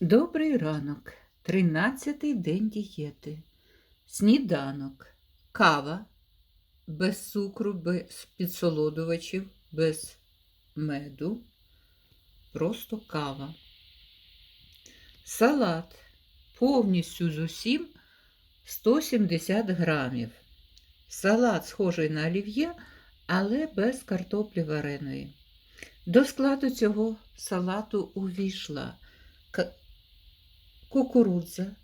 Добрий ранок, тринадцятий день дієти. Сніданок, кава, без цукру, без підсолодувачів, без меду, просто кава. Салат повністю з усім 170 грамів. Салат схожий на олів'є, але без картоплі вареної. До складу цього салату увійшла кукурудза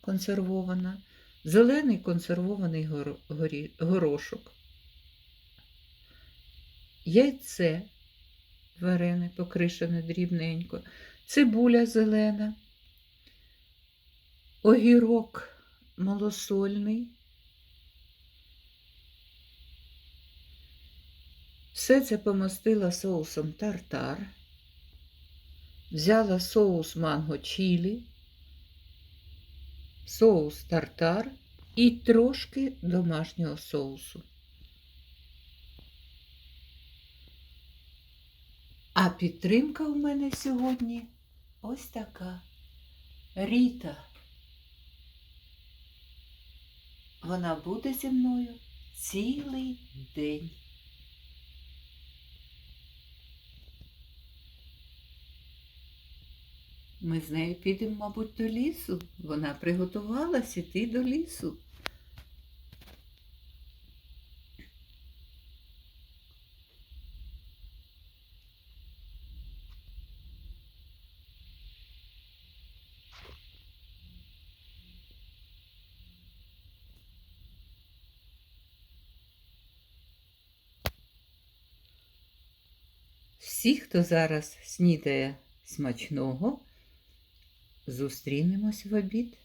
консервована, зелений консервований горошок, яйце варене, покришене дрібненько, цибуля зелена, огірок малосольний. Все це помастила соусом тартар. Взяла соус манго чілі, соус тартар і трошки домашнього соусу. А підтримка у мене сьогодні ось така. Ріта. Вона буде зі мною цілий день. Ми з нею підемо, мабуть, до лісу. Вона приготувалась іти до лісу. Всі, хто зараз снідає смачного, зустрінемось в обід.